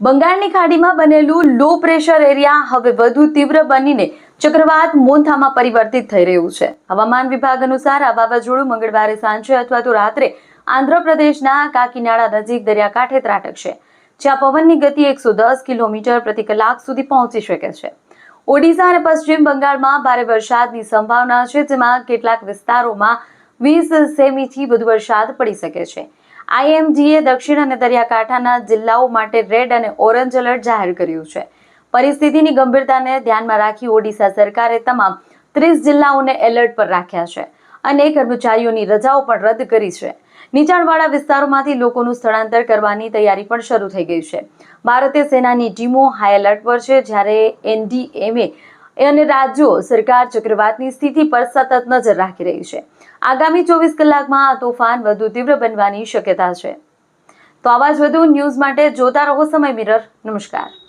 બંગાળની ખાડીમાં બનેલું લો પ્રેશર એરિયા હવે વધુ તીવ્ર બનીને ચક્રવાત મોન્થામાં પરિવર્તિત થઈ રહ્યું છે. હવામાન વિભાગ અનુસાર આ વાવાઝોડું મંગળવારે સાંજે અથવા તો રાત્રે આંધ્રપ્રદેશના કાકીનાડા નજીક દરિયાકાંઠે ત્રાટકશે, જ્યાં પવનની ગતિ એકસો દસ કિલોમીટર પ્રતિ કલાક સુધી પહોંચી શકે છે. ઓડિશા અને પશ્ચિમ બંગાળમાં ભારે વરસાદની સંભાવના છે, જેમાં કેટલાક વિસ્તારોમાં વીસ સેમીથી વધુ વરસાદ પડી શકે છે. આઈએમડીએ દક્ષિણ અને દરિયાકાંઠાના જિલ્લાઓ માટે રેડ અને ઓરેન્જ એલર્ટ જાહેર કર્યું છે. પરિસ્થિતિની ગંભીરતાને ધ્યાનમાં રાખી ઓડિશા સરકારે તમામ ત્રીસ જિલ્લાઓને એલર્ટ પર રાખ્યા છે અને કર્મચારીઓની રજાઓ પણ રદ કરી છે. નીચાણવાળા વિસ્તારોમાંથી લોકોનું સ્થળાંતર કરવાની તૈયારી પણ શરૂ થઈ ગઈ છે. ભારતીય સેનાની ટીમો હાઈ એલર્ટ પર છે જ્યારે એનડીએમએ અને રાજ્યો સરકાર ચક્રવાતની સ્થિતિ પર સતત નજર રાખી રહી છે. આગામી ચોવીસ કલાકમાં આ તોફાન વધુ તીવ્ર બનવાની શક્યતા છે. તો આવા જ વધુ ન્યૂઝ માટે જોતા રહો સમય મિરર. નમસ્કાર.